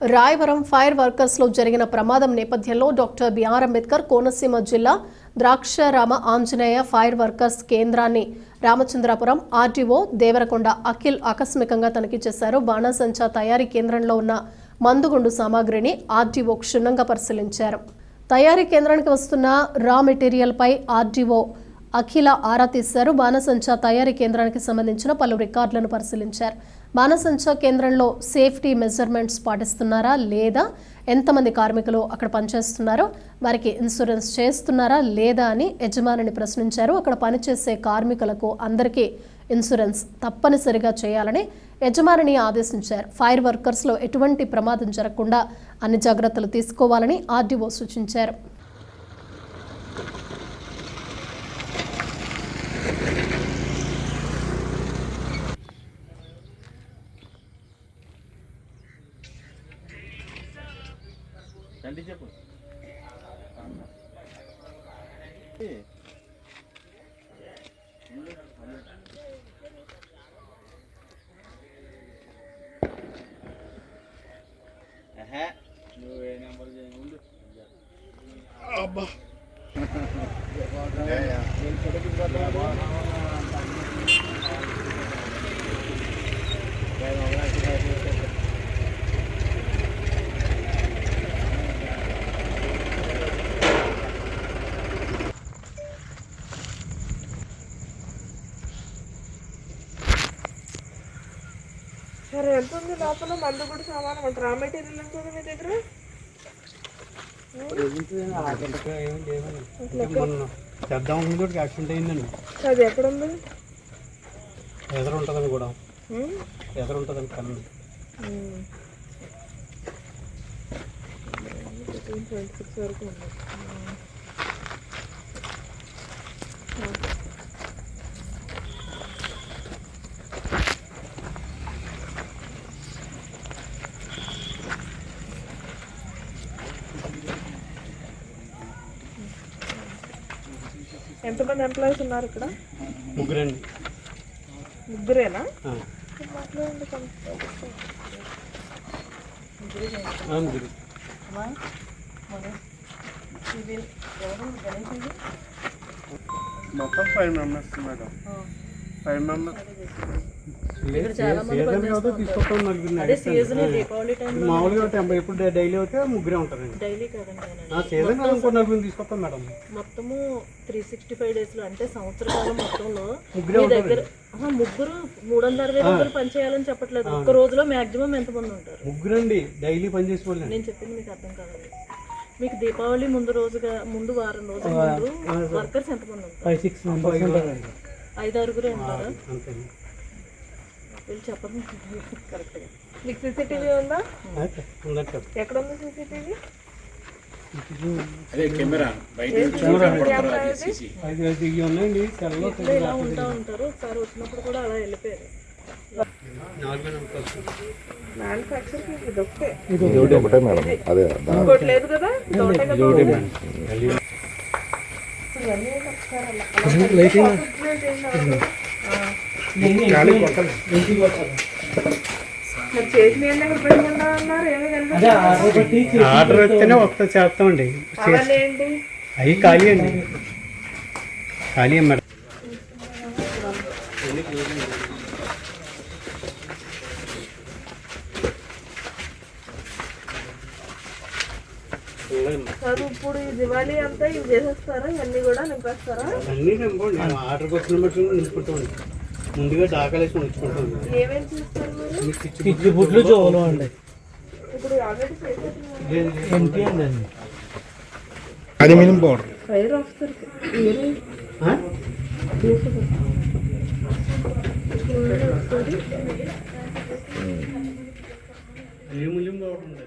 Rayavaram fire వర్కర్స్లో జరిగిన ప్రమాదం నేపథ్యంలో డాక్టర్ బిఆర్ అంబేద్కర్ కోనసీమ జిల్లా ద్రాక్షరామ ఆంజనేయ ఫైర్ వర్కర్స్ కేంద్రాన్ని రామచంద్రాపురం ఆర్టీఓ దేవరకొండ అఖిల్ ఆకస్మికంగా తనిఖీ చేశారు. బాణాసంచా తయారీ కేంద్రంలో ఉన్న మందుగుండు సామాగ్రిని ఆర్టీఓ క్షుణ్ణంగా పరిశీలించారు. తయారీ కేంద్రానికి వస్తున్న రా మెటీరియల్పై ఆర్డీఓ అఖిల ఆరా తీశారు బాణసంచా తయారీ కేంద్రానికి సంబంధించిన పలు రికార్డులను పరిశీలించారు. బాణసంచా కేంద్రంలో సేఫ్టీ మెజర్మెంట్స్ పాటిస్తున్నారా లేదా? ఎంతమంది కార్మికులు అక్కడ పనిచేస్తున్నారో? వారికి ఇన్సూరెన్స్ చేస్తున్నారా లేదా అని యజమానిని ప్రశ్నించారు. అక్కడ పనిచేసే కార్మికులకు అందరికీ ఇన్సూరెన్స్ తప్పనిసరిగా చేయాలని యజమానిని ఆదేశించారు. ఫైర్ వర్కర్స్లో ఎటువంటి ప్రమాదం జరగకుండా అన్ని జాగ్రత్తలు తీసుకోవాలని ఆర్డీఓ సూచించారు. రండి చెప్పు. నువ్వు ఏ నెంబర్ చేయి ఉండు. సరే ఎంత ఉంది లోపల? మందు కూడా సామానం అంటే రా మెటీరియల్ ఎంత ఉంది మీ దగ్గర? చేద్దాం యాక్సిడెంట్ అయిందండి. అది ఎక్కడ ఉంది ఎదురు ఉంటుందని కూడా? ఎదురు ఉంటుందని కన్ను ట్వంటీ సిక్స్ వరకు ఉంది ఎంతమంది ఎంప్లాయీస్ ఉన్నారు ఇక్కడ? ముగ్గురండి. ముగ్గురేనా? ముగ్గురు. మొత్తం five members madam. Five members మామూలుగా టెంపర్ ఇప్పుడు డైలీ అయితే ముగ్గురే ఉంటారండి డైలీ సీజన్ కాదు ఇంకో నలుగురిని తీసుకొస్తాం మేడం. మొత్తము త్రీ సిక్స్టీ ఫైవ్ డేస్లో అంటే సంవత్సర కాలం మొత్తంలో ముగ్గురే మీ దగ్గర ముగ్గురు మూడు వందల అరవై రోజులు పని చేయాలని చెప్పట్లేదు. ఒక్క రోజులో మాక్సిమం ఎంతమంది ఉంటారు? ముగ్గురండి డైలీ పని చేసి వాళ్ళండి నేను చెప్పింది మీకు అర్థం కాదండి మీకు దీపావళి ముందు రోజుగా ముందు వారం రోజుల ముందు వర్కర్స్ ఎంతమంది ఉంటారు? ఫైవ్ సిక్స్ మెంబర్స్ ఉంటారండి ఐదు ఆరుగురే ఉంటారా అంతే. వీళ్ళు చెప్పండి. కరెక్ట్గా. మీకు సీసీటీవీ ఉందా? ఎక్కడ ఉంది సీసీటీవీ? అదే కెమెరా. బయట ఉన్నాయండి. ఇలా ఉంటా ఉంటారు. ఒకసారి వచ్చినప్పుడు కూడా అలా వెళ్ళిపోయారు. ఇది ఒకటే. మేడం. అదే లేదు కదా? కనిపించలేదు ఆర్డర్ వస్తేనే ఒకసారి చేస్తామండి అవి ఖాళీ అండి. ఖాళీ అమ్మ. ఇప్పుడు దివాళీ అంతా ఇవన్నీ కూడా నింపేస్తారా? అన్నీ ముందుగా డాకాలేసి ఉంచుకుంటాం ఏమేమి చేస్తారు మీరు? ఇడ్లీ జోలు అండి. Minimum powder. ఫైర్ ఆఫీసర్ ఏ పౌడర్ ఉండదు